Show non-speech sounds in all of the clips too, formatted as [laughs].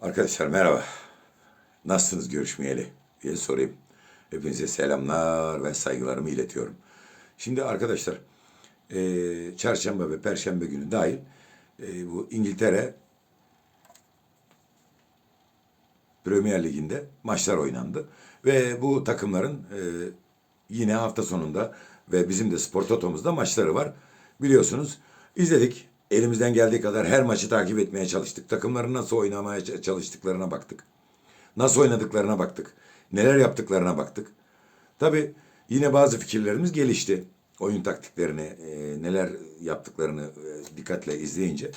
Arkadaşlar merhaba. Nasılsınız görüşmeyeli diye sorayım. Hepinize selamlar ve saygılarımı iletiyorum. Şimdi arkadaşlar eee, çarşamba ve perşembe günü dahil eee, bu İngiltere Premier Ligi'nde maçlar oynandı. Ve bu takımların eee, yine hafta sonunda ve bizim de Spor Toto'muzda maçları var. Biliyorsunuz izledik. Elimizden geldiği kadar her maçı takip etmeye çalıştık. Takımların nasıl oynamaya çalıştıklarına baktık. Nasıl oynadıklarına baktık. Neler yaptıklarına baktık. Tabii yine bazı fikirlerimiz gelişti. Oyun taktiklerini, e, neler yaptıklarını e, dikkatle izleyince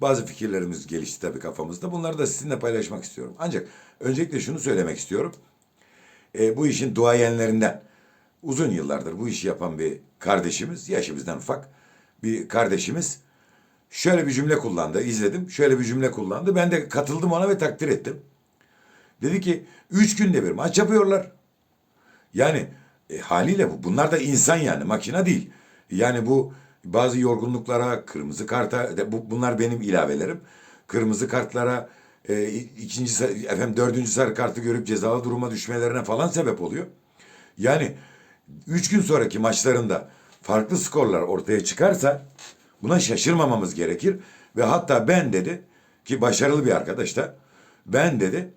bazı fikirlerimiz gelişti tabii kafamızda. Bunları da sizinle paylaşmak istiyorum. Ancak öncelikle şunu söylemek istiyorum. E, bu işin duayenlerinden uzun yıllardır bu işi yapan bir kardeşimiz, yaşımızdan ufak bir kardeşimiz şöyle bir cümle kullandı. izledim. Şöyle bir cümle kullandı. Ben de katıldım ona ve takdir ettim. Dedi ki üç günde bir maç yapıyorlar. Yani e, haliyle bu. Bunlar da insan yani makine değil. Yani bu bazı yorgunluklara, kırmızı karta, bu, bunlar benim ilavelerim. Kırmızı kartlara, e, ikinci, efendim dördüncü sarı kartı görüp cezalı duruma düşmelerine falan sebep oluyor. Yani üç gün sonraki maçlarında farklı skorlar ortaya çıkarsa buna şaşırmamamız gerekir. Ve hatta ben dedi ki başarılı bir arkadaş da ben dedi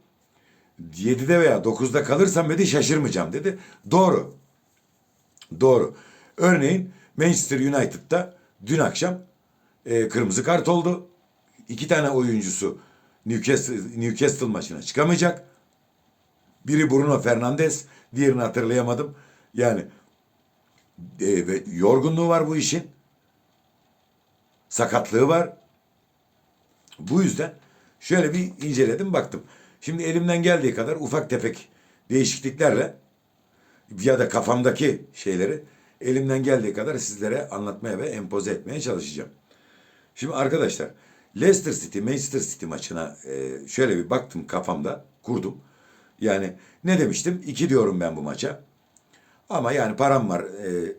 7'de veya 9'da kalırsam dedi şaşırmayacağım dedi. Doğru. Doğru. Örneğin Manchester United'da dün akşam e, kırmızı kart oldu. İki tane oyuncusu Newcastle, Newcastle maçına çıkamayacak. Biri Bruno Fernandes, diğerini hatırlayamadım. Yani e, ve yorgunluğu var bu işin. Sakatlığı var. Bu yüzden şöyle bir inceledim baktım. Şimdi elimden geldiği kadar ufak tefek değişikliklerle ya da kafamdaki şeyleri elimden geldiği kadar sizlere anlatmaya ve empoze etmeye çalışacağım. Şimdi arkadaşlar Leicester City, Manchester City maçına e, şöyle bir baktım kafamda kurdum. Yani ne demiştim? İki diyorum ben bu maça. Ama yani param var. e,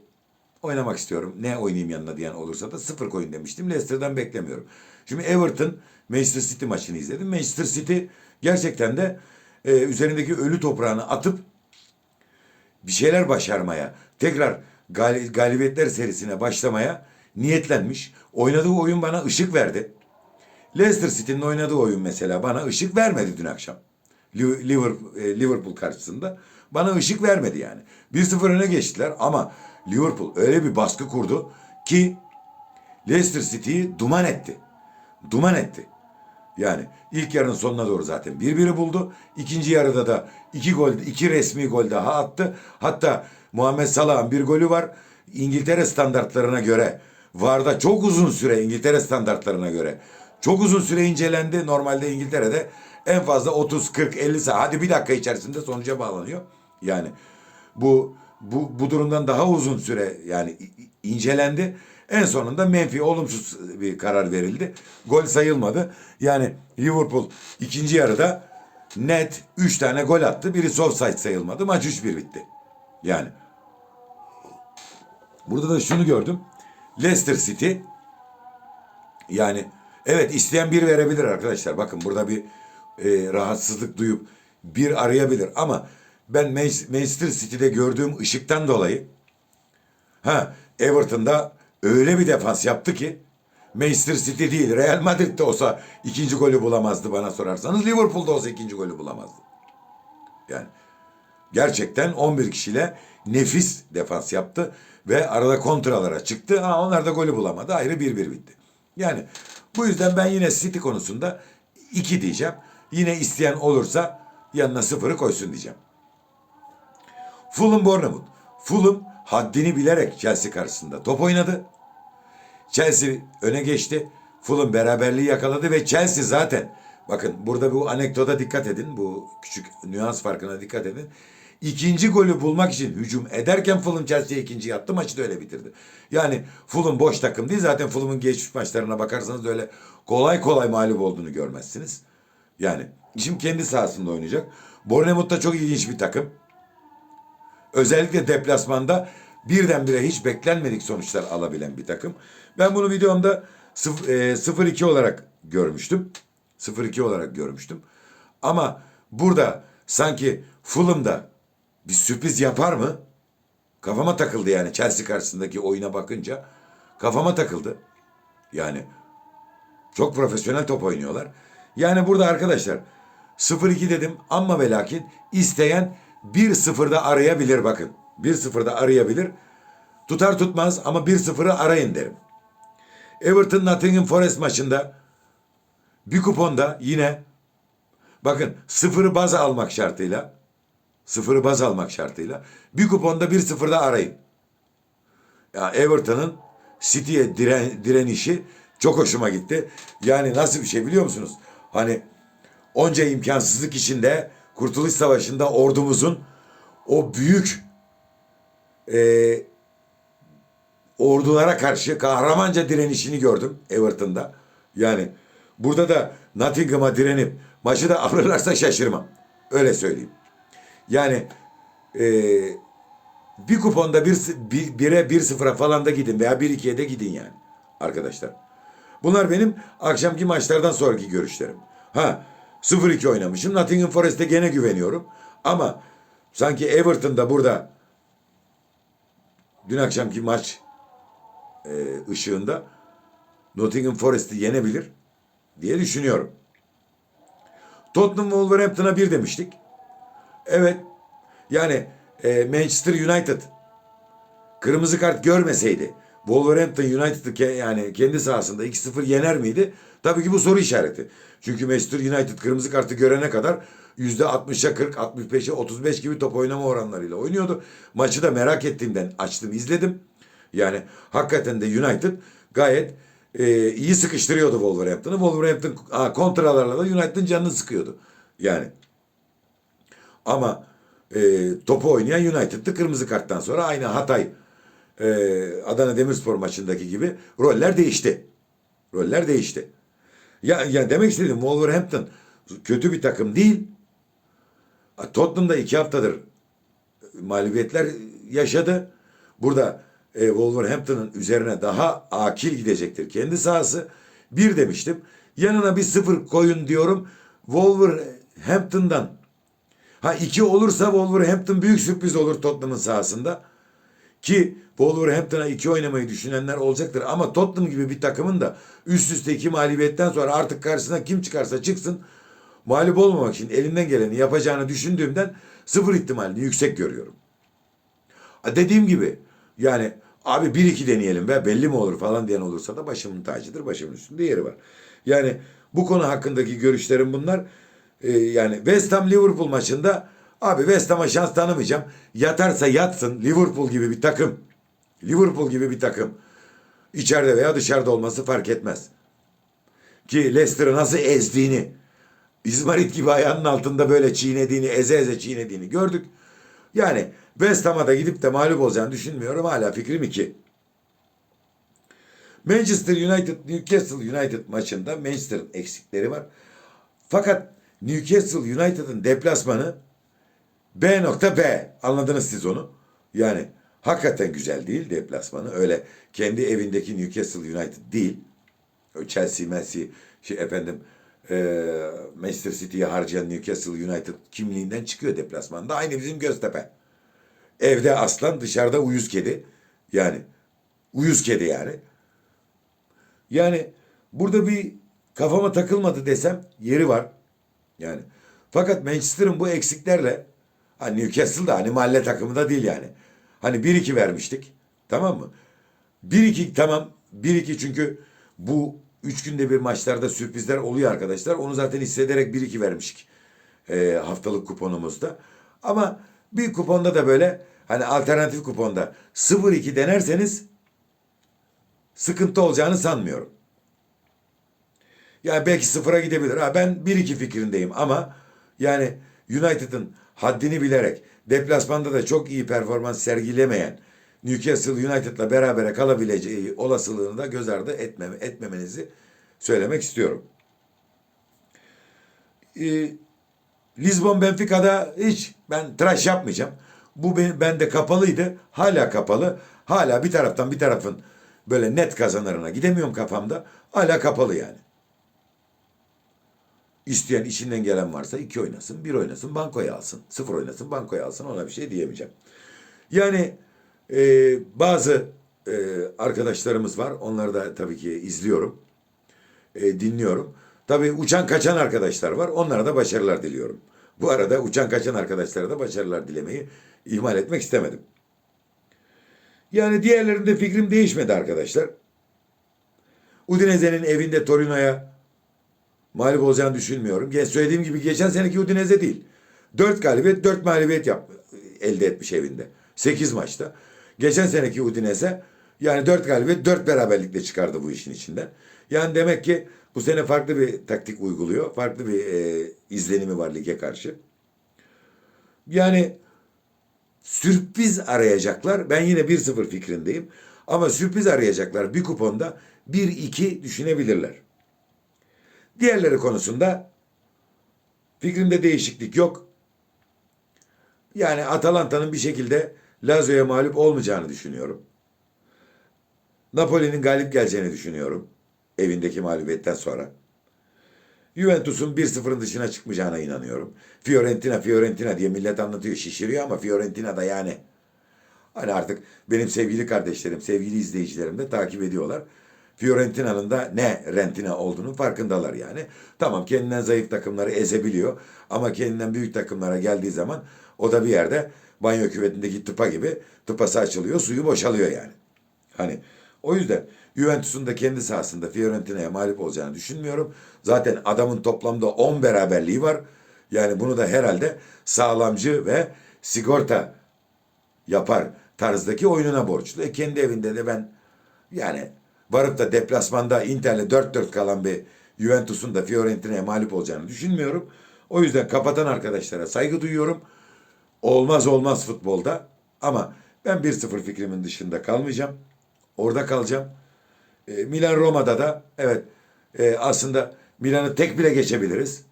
oynamak istiyorum. Ne oynayayım yanına diyen olursa da sıfır koyun demiştim. Leicester'dan beklemiyorum. Şimdi Everton Manchester City maçını izledim. Manchester City gerçekten de e, üzerindeki ölü toprağını atıp bir şeyler başarmaya, tekrar gal- galibiyetler serisine başlamaya niyetlenmiş. Oynadığı oyun bana ışık verdi. Leicester City'nin oynadığı oyun mesela bana ışık vermedi dün akşam. E, Liverpool karşısında bana ışık vermedi yani. 1-0 öne geçtiler ama Liverpool öyle bir baskı kurdu ki Leicester City'yi duman etti. Duman etti. Yani ilk yarının sonuna doğru zaten bir biri buldu. İkinci yarıda da iki gol, iki resmi gol daha attı. Hatta Muhammed Salah'ın bir golü var. İngiltere standartlarına göre VAR'da çok uzun süre İngiltere standartlarına göre çok uzun süre incelendi. Normalde İngiltere'de en fazla 30, 40, 50 saat hadi bir dakika içerisinde sonuca bağlanıyor. Yani bu bu bu durumdan daha uzun süre yani incelendi. En sonunda menfi olumsuz bir karar verildi. Gol sayılmadı. Yani Liverpool ikinci yarıda net 3 tane gol attı. Biri offside sayılmadı. Maç 3-1 bitti. Yani burada da şunu gördüm. Leicester City yani evet isteyen bir verebilir arkadaşlar. Bakın burada bir e, rahatsızlık duyup bir arayabilir. Ama ben Man- Manchester City'de gördüğüm ışıktan dolayı ha Everton'da öyle bir defans yaptı ki Manchester City değil Real Madrid'de olsa ikinci golü bulamazdı bana sorarsanız. Liverpool'da olsa ikinci golü bulamazdı. Yani gerçekten 11 kişiyle nefis defans yaptı ve arada kontralara çıktı. Ha, onlar da golü bulamadı. Ayrı 1-1 bitti. Yani bu yüzden ben yine City konusunda 2 diyeceğim. Yine isteyen olursa yanına sıfırı koysun diyeceğim. Fulham Bournemouth. Fulham haddini bilerek Chelsea karşısında top oynadı. Chelsea öne geçti. Fulham beraberliği yakaladı ve Chelsea zaten bakın burada bu anekdota dikkat edin. Bu küçük nüans farkına dikkat edin. İkinci golü bulmak için hücum ederken Fulham Chelsea'ye ikinci yaptı. Maçı da öyle bitirdi. Yani Fulham boş takım değil. Zaten Fulham'ın geçmiş maçlarına bakarsanız öyle kolay kolay mağlup olduğunu görmezsiniz. Yani şimdi kendi sahasında oynayacak. Bournemouth da çok ilginç bir takım. Özellikle deplasmanda birdenbire hiç beklenmedik sonuçlar alabilen bir takım. Ben bunu videomda sıf- e, 0-2 olarak görmüştüm. 0-2 olarak görmüştüm. Ama burada sanki Fulham'da bir sürpriz yapar mı? Kafama takıldı yani Chelsea karşısındaki oyuna bakınca. Kafama takıldı. Yani çok profesyonel top oynuyorlar. Yani burada arkadaşlar 0-2 dedim ama ve lakin isteyen 1-0'da arayabilir bakın. 1-0'da arayabilir. Tutar tutmaz ama 1-0'ı arayın derim. Everton Nottingham Forest maçında bir kuponda yine bakın sıfırı baz almak şartıyla sıfırı baz almak şartıyla bir kuponda 1-0'da arayın. Ya Everton'ın City'ye diren, direnişi çok hoşuma gitti. Yani nasıl bir şey biliyor musunuz? Hani onca imkansızlık içinde Kurtuluş Savaşı'nda ordumuzun o büyük e, ordulara karşı kahramanca direnişini gördüm Everton'da. Yani burada da Nottingham'a direnip maçı da alırlarsa şaşırmam. Öyle söyleyeyim. Yani e, bir kuponda bir, bir, bire bir sıfıra falan da gidin veya bir ikiye de gidin yani arkadaşlar. Bunlar benim akşamki maçlardan sonraki görüşlerim. Ha 0-2 oynamışım. Nottingham Forest'e gene güveniyorum. Ama sanki Everton'da burada dün akşamki maç e, ışığında Nottingham Forest'i yenebilir diye düşünüyorum. Tottenham Wolverhampton'a bir demiştik. Evet yani e, Manchester United kırmızı kart görmeseydi Wolverhampton United'ı yani kendi sahasında 2-0 yener miydi? Tabii ki bu soru işareti. Çünkü Manchester United kırmızı kartı görene kadar %60'a 40, 65'e 35 gibi top oynama oranlarıyla oynuyordu. Maçı da merak ettiğimden açtım izledim. Yani hakikaten de United gayet e, iyi sıkıştırıyordu Wolverhampton'ı. Wolverhampton ha, kontralarla da United'ın canını sıkıyordu. Yani ama e, topu oynayan United'dı kırmızı karttan sonra aynı Hatay e, Adana Demirspor maçındaki gibi roller değişti. Roller değişti. Ya, ya demek istedim Wolverhampton kötü bir takım değil. Tottenham'da iki haftadır mağlubiyetler yaşadı. Burada e, Wolverhampton'ın üzerine daha akil gidecektir kendi sahası. Bir demiştim. Yanına bir sıfır koyun diyorum. Wolverhampton'dan Ha iki olursa Wolverhampton büyük sürpriz olur Tottenham'ın sahasında. Ki Wolverhampton'a iki oynamayı düşünenler olacaktır. Ama Tottenham gibi bir takımın da üst üste iki mağlubiyetten sonra artık karşısına kim çıkarsa çıksın mağlup olmamak için elinden geleni yapacağını düşündüğümden sıfır ihtimalini yüksek görüyorum. Dediğim gibi yani abi 1-2 deneyelim ve belli mi olur falan diyen olursa da başımın tacıdır. Başımın üstünde yeri var. Yani bu konu hakkındaki görüşlerim bunlar. Ee, yani West Ham Liverpool maçında abi West Ham'a şans tanımayacağım. Yatarsa yatsın Liverpool gibi bir takım. Liverpool gibi bir takım. İçeride veya dışarıda olması fark etmez. Ki Leicester'ı nasıl ezdiğini, İzmarit gibi ayağının altında böyle çiğnediğini, eze eze çiğnediğini gördük. Yani West Ham'a da gidip de mağlup olacağını düşünmüyorum. Hala fikrim iki. Manchester United Newcastle United maçında Manchester'ın eksikleri var. Fakat Newcastle United'ın deplasmanı B nokta B. Anladınız siz onu. Yani hakikaten güzel değil deplasmanı. Öyle kendi evindeki Newcastle United değil. Chelsea, Messi, şey efendim e, Manchester City'ye harcayan Newcastle United kimliğinden çıkıyor deplasmanda. Aynı bizim Göztepe. Evde aslan, dışarıda uyuz kedi. Yani uyuz kedi yani. Yani burada bir kafama takılmadı desem yeri var. Yani fakat Manchester'ın bu eksiklerle hani Newcastle da hani mahalle takımı da değil yani. Hani 1-2 vermiştik. Tamam mı? 1-2 tamam. 1-2 çünkü bu 3 günde bir maçlarda sürprizler oluyor arkadaşlar. Onu zaten hissederek 1-2 vermiştik. e, haftalık kuponumuzda. Ama bir kuponda da böyle hani alternatif kuponda 0-2 denerseniz sıkıntı olacağını sanmıyorum. Yani belki sıfıra gidebilir. Ha, ben 1-2 fikrindeyim ama yani United'ın haddini bilerek deplasmanda da çok iyi performans sergilemeyen Newcastle United'la berabere kalabileceği olasılığını da göz ardı etmeme, etmemenizi söylemek istiyorum. Ee, Lisbon Benfica'da hiç ben tıraş yapmayacağım. Bu ben, bende kapalıydı. Hala kapalı. Hala bir taraftan bir tarafın böyle net kazanırına gidemiyorum kafamda. Hala kapalı yani. İsteyen içinden gelen varsa iki oynasın, bir oynasın, bankoya alsın. Sıfır oynasın, bankoya alsın. Ona bir şey diyemeyeceğim. Yani e, bazı e, arkadaşlarımız var. Onları da tabii ki izliyorum. E, dinliyorum. Tabii uçan kaçan arkadaşlar var. Onlara da başarılar diliyorum. Bu arada uçan kaçan arkadaşlara da başarılar dilemeyi ihmal etmek istemedim. Yani diğerlerinde fikrim değişmedi arkadaşlar. Udinese'nin evinde Torino'ya mağlup olacağını düşünmüyorum. Ge- Söylediğim gibi geçen seneki Udinese değil. 4 galibiyet, 4 mağlubiyet yap, elde etmiş evinde. 8 maçta. Geçen seneki Udinese yani 4 galibiyet, 4 beraberlikle çıkardı bu işin içinden. Yani demek ki bu sene farklı bir taktik uyguluyor. Farklı bir e, izlenimi var lige karşı. Yani sürpriz arayacaklar. Ben yine 1-0 fikrindeyim. Ama sürpriz arayacaklar bir kuponda 1-2 düşünebilirler. Diğerleri konusunda fikrimde değişiklik yok. Yani Atalanta'nın bir şekilde Lazio'ya mağlup olmayacağını düşünüyorum. Napoli'nin galip geleceğini düşünüyorum. Evindeki mağlubiyetten sonra. Juventus'un 1-0'ın dışına çıkmayacağına inanıyorum. Fiorentina, Fiorentina diye millet anlatıyor, şişiriyor ama Fiorentina da yani. Hani artık benim sevgili kardeşlerim, sevgili izleyicilerim de takip ediyorlar. Fiorentina'nın da ne rentina olduğunun farkındalar yani. Tamam kendinden zayıf takımları ezebiliyor ama kendinden büyük takımlara geldiği zaman o da bir yerde banyo küvetindeki tıpa gibi tıpası açılıyor, suyu boşalıyor yani. Hani o yüzden Juventus'un da kendi sahasında Fiorentina'ya mağlup olacağını düşünmüyorum. Zaten adamın toplamda 10 beraberliği var. Yani bunu da herhalde sağlamcı ve sigorta yapar tarzdaki oyununa borçlu. E kendi evinde de ben yani varıp da deplasmanda Inter'le 4-4 kalan bir Juventus'un da Fiorentina'ya mağlup olacağını düşünmüyorum. O yüzden kapatan arkadaşlara saygı duyuyorum. Olmaz olmaz futbolda ama ben 1-0 fikrimin dışında kalmayacağım. Orada kalacağım. E, Milan Roma'da da evet e, aslında Milan'ı tek bile geçebiliriz.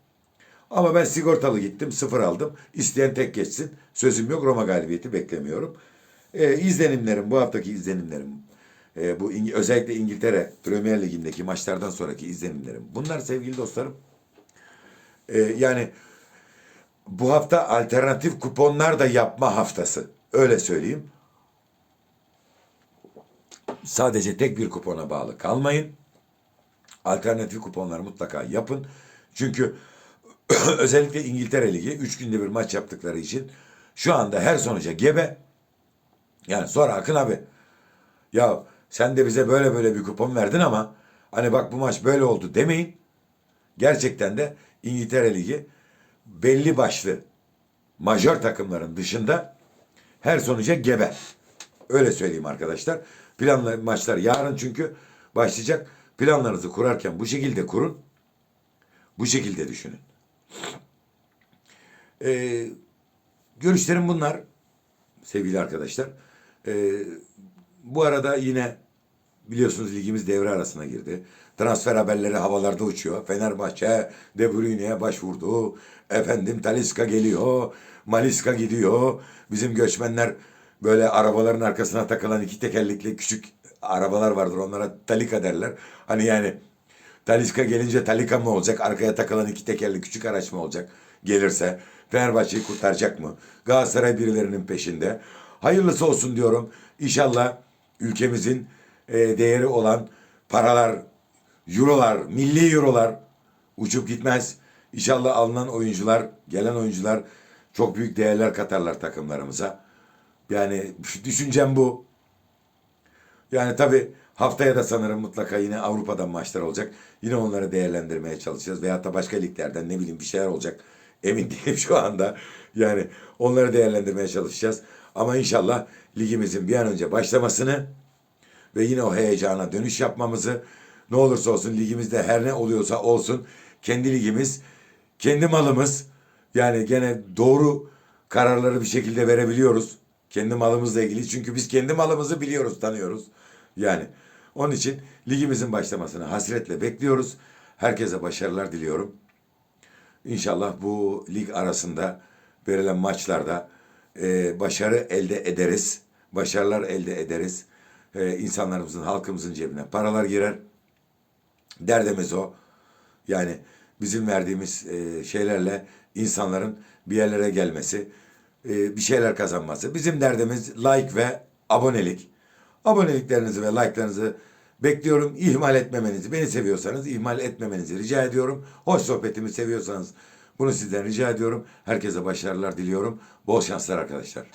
Ama ben sigortalı gittim, sıfır aldım. İsteyen tek geçsin. Sözüm yok, Roma galibiyeti beklemiyorum. E, izlenimlerim, bu haftaki izlenimlerim, e, bu İng- özellikle İngiltere Premier Ligi'ndeki maçlardan sonraki izlenimlerim. Bunlar sevgili dostlarım. E, yani bu hafta alternatif kuponlar da yapma haftası. Öyle söyleyeyim. Sadece tek bir kupona bağlı kalmayın. Alternatif kuponlar mutlaka yapın. Çünkü [clears throat] özellikle İngiltere Ligi 3 günde bir maç yaptıkları için şu anda her sonuca gebe. Yani sonra Akın abi ya sen de bize böyle böyle bir kupon verdin ama hani bak bu maç böyle oldu demeyin. Gerçekten de İngiltere Ligi belli başlı majör takımların dışında her sonuca gebe. Öyle söyleyeyim arkadaşlar. Planlı maçlar yarın çünkü başlayacak. Planlarınızı kurarken bu şekilde kurun. Bu şekilde düşünün. Ee, görüşlerim bunlar sevgili arkadaşlar. Ee, bu arada yine biliyorsunuz ligimiz devre arasına girdi. Transfer haberleri havalarda uçuyor. Fenerbahçe De Bruyne'ye başvurdu. Efendim Talisca geliyor. Maliska gidiyor. Bizim göçmenler böyle arabaların arkasına takılan iki tekerlekli küçük arabalar vardır. Onlara talika derler. Hani yani Talisca gelince Talika mı olacak? Arkaya takılan iki tekerli küçük araç mı olacak? Gelirse Fenerbahçe'yi kurtaracak mı? Galatasaray birilerinin peşinde. Hayırlısı olsun diyorum. İnşallah ülkemizin e, değeri olan paralar, eurolar, milli eurolar uçup gitmez. İnşallah alınan oyuncular, gelen oyuncular çok büyük değerler katarlar takımlarımıza. Yani düşüncem bu. Yani tabii haftaya da sanırım mutlaka yine Avrupa'dan maçlar olacak. Yine onları değerlendirmeye çalışacağız. Veyahut da başka liglerden ne bileyim bir şeyler olacak. Emin [laughs] değilim şu anda. Yani onları değerlendirmeye çalışacağız. Ama inşallah ligimizin bir an önce başlamasını ve yine o heyecana dönüş yapmamızı ne olursa olsun ligimizde her ne oluyorsa olsun kendi ligimiz, kendi malımız yani gene doğru kararları bir şekilde verebiliyoruz. Kendi malımızla ilgili. Çünkü biz kendi malımızı biliyoruz, tanıyoruz. Yani onun için ligimizin başlamasını hasretle bekliyoruz. Herkese başarılar diliyorum. İnşallah bu lig arasında verilen maçlarda e, başarı elde ederiz. Başarılar elde ederiz. E, insanlarımızın, halkımızın cebine paralar girer. Derdimiz o. Yani bizim verdiğimiz e, şeylerle insanların bir yerlere gelmesi, e, bir şeyler kazanması. Bizim derdimiz like ve abonelik. Aboneliklerinizi ve like'larınızı bekliyorum. İhmal etmemenizi, beni seviyorsanız ihmal etmemenizi rica ediyorum. Hoş sohbetimi seviyorsanız bunu sizden rica ediyorum. Herkese başarılar diliyorum. Bol şanslar arkadaşlar.